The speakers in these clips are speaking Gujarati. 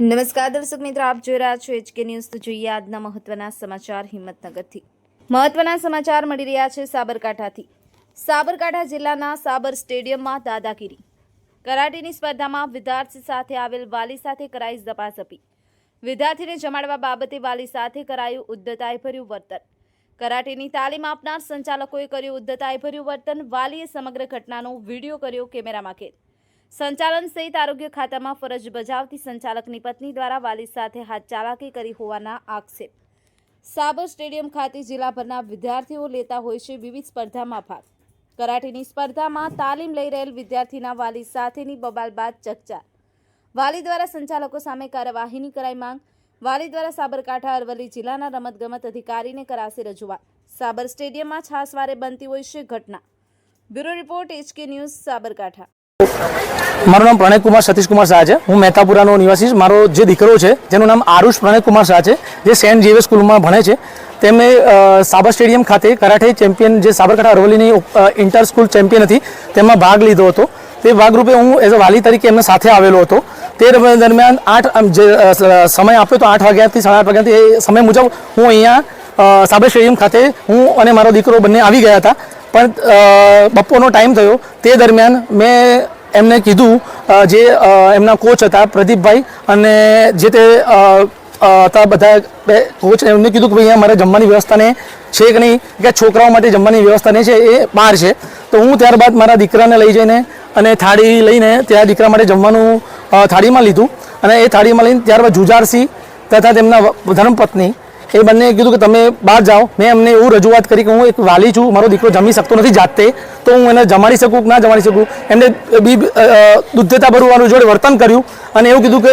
નમસ્કાર દર્શક મિત્રો, આપ જોઈ રહ્યા છો એચકે ન્યૂઝ તો જોઈએ આજના મહત્વના સમાચાર હિંમતનગરથી. મહત્વના સમાચાર મળી રહ્યા છે સાબરકાંઠાથી. સાબરકાંઠા જિલ્લાના સાબર સ્ટેડિયમમાં દાદાગીરી. કરાટેની સ્પર્ધામાં વિદ્યાર્થી સાથે આવેલ વાલી સાથે કરાઈ ઝપાઝપી. વિદ્યાર્થીને જમાડવા બાબતે વાલી સાથે કરાયું ઉદ્ધતાયભર્યું વર્તન. કરાટેની તાલીમ આપનાર સંચાલકોએ કર્યું ઉદ્ધતાયભર્યું વર્તન. વાલીએ સમગ્ર ઘટનાનો વીડિયો કર્યો કેમેરામાં કેદ. સંચાલન સહિત આરોગ્ય ખાતામાં ફરજ બજાવતી સંચાલકની પત્ની દ્વારા વાલી સાથે હાથ ચાલાકી કરી હોવાના આક્ષેપ. સાબર સ્ટેડિયમ ખાતે જિલ્લાભરના વિદ્યાર્થીઓ લેતા હોય છે વિવિધ સ્પર્ધામાં ભાગ. કરાટેની સ્પર્ધામાં તાલીમ લઈ રહેલ વિદ્યાર્થીના વાલી સાથેની બબાલ બાદ ચકચાર. વાલી દ્વારા સંચાલકો સામે કાર્યવાહીની કરાઈ માંગ. વાલી દ્વારા સાબરકાંઠા, અરવલ્લી જિલ્લાના રમતગમત અધિકારીને કરાશે રજૂઆત. સાબર સ્ટેડિયમમાં છાસવારે બનતી હોય છે ઘટના. Bureau report, HK news, Sabarkantha. મારું નામ પ્રણય કુમાર સતીશ કુમાર શાહ છે. હું મહેતાપુરાનો નિવાસી મારો જે દીકરો છે, જેનું નામ આરુષ પ્રણય કુમાર શાહ છે, જે સેન્ટ જેવે સ્કૂલમાં ભણે છે. તેમણે સાબર સ્ટેડિયમ ખાતે કરાઠે ચેમ્પિયન, જે સાબરકાંઠા અરવલ્લીની ઇન્ટર સ્કૂલ ચેમ્પિયન હતી, તેમાં ભાગ લીધો હતો. તે ભાગરૂપે હું એઝ અ વાલી તરીકે એમના સાથે આવેલો હતો. તે દરમિયાન આઠ જે સમય આપ્યો તો આઠ વાગ્યાથી સાડા આઠ વાગ્યાથી એ સમય મુજબ હું અહીંયા સાબર સ્ટેડિયમ ખાતે હું અને મારો દીકરો બંને આવી ગયા હતા. પણ બપોરનો ટાઈમ થયો. તે દરમિયાન મેં એમને કીધું જે એમના કોચ હતા, પ્રદીપભાઈ, અને જે તે હતા બધા બે કોચ એમને કીધું કે ભાઈ, અહીંયા મારે જમવાની વ્યવસ્થા ને છે કે નહીં? કે છોકરાઓ માટે જમવાની વ્યવસ્થા નહીં છે, એ બહાર છે. તો હું ત્યારબાદ મારા દીકરાને લઈ જઈને અને થાળી લઈને ત્યાં દીકરા માટે જમવાનું થાળીમાં લીધું. અને એ થાળીમાં લઈને ત્યારબાદ જુજારસિંહ તથા તેમના ધર્મપત્ની એ બંને કીધું કે તમે બહાર જાઓ. મેં એમને એવું રજૂઆત કરી કે હું એક વાલી છું, મારો દીકરો જમી શકતો નથી જાતે, તો હું એને જમાડી શકું કે ના જમાડી શકું? એમને બી દુધ્ધતા ભરવાનું જોડે વર્તન કર્યું અને એવું કીધું કે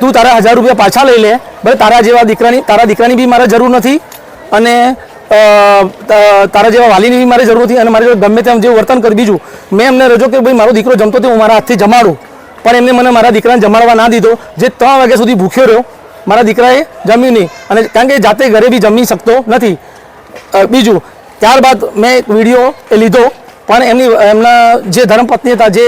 તું તારા હજાર રૂપિયા પાછા લઈ લે. ભલે તારા જેવા દીકરાની, તારા દીકરાની બી મારે જરૂર નથી અને તારા જેવા વાલીની બી મારે જરૂર નથી અને મારે ગમે તેમ જેવું વર્તન કરી બીજું મેં એમને રજો કે ભાઈ, મારો દીકરો જમતો હતો હું મારા હાથથી જમાડું. પણ એમને મને મારા દીકરાને જમાડવા ના દીધો. જે ત્રણ વાગ્યા સુધી ભૂખ્યો રહ્યો મારા દીકરાએ જમ્યું નહીં. અને કારણ કે જાતે ઘરે બી જમી શકતો નથી. બીજું, ત્યારબાદ મેં એક વીડિયો એ લીધો, પણ એમની, એમના જે ધર્મપત્ની હતા, જે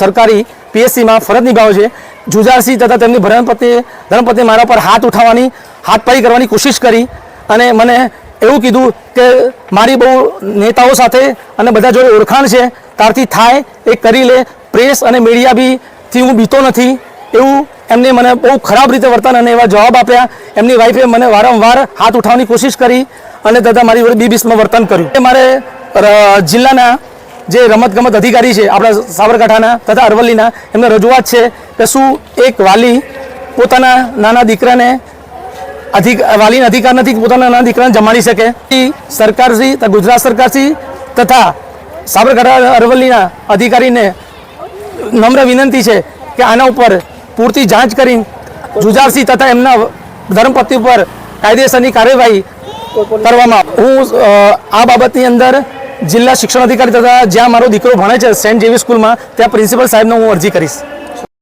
સરકારી પીએસસીમાં ફરજ નિભાવે છે, જુજારસિંહ તથા તેમની ધર્મપત્ની ધર્મપત્ની મારા પર હાથ ઉઠાવવાની હાથપાઈ કરવાની કોશિશ કરી અને મને એવું કીધું કે મારી બહુ નેતાઓ સાથે અને બધા જોડે ઓળખાણ છે તારથી થાય, એ કરી લે. પ્રેસ અને મીડિયા બી થી હું બીતો નથી. એવું એમને મને બહુ ખરાબ રીતે વર્તન અને એવા જવાબ આપ્યા. એમની વાઈફે મને વારંવાર હાથ ઉઠાવવાની કોશિશ કરી અને દાદા મારી જોડે બીબીસમાં વર્તન કર્યું. એ મારે જિલ્લાના જે રમતગમત અધિકારી છે, આપણા સાબરકાંઠાના તથા અરવલ્લીના, એમને રજૂઆત છે કે શું એક વાલી પોતાના નાના દીકરાને અધિક, વાલીને અધિકાર નથી પોતાના નાના દીકરાને જમાડી શકે. એ સરકારશ્રી ગુજરાત સરકારશ્રી તથા સાબરકાંઠા અરવલ્લીના અધિકારીને નમ્ર વિનંતી છે કે આના ઉપર પૂરતી જાંચ કરી. જુજારસિંહ તથા એમના ધર્મપતિ ઉપર કાયદેસરની કાર્યવાહી કરવામાં હું આ બાબતની અંદર જિલ્લા શિક્ષણ અધિકારી તથા જ્યાં મારો દીકરો ભણે છે સેન્ટ જેવી સ્કૂલમાં, ત્યાં પ્રિન્સિપલ સાહેબને હું અરજી કરીશ.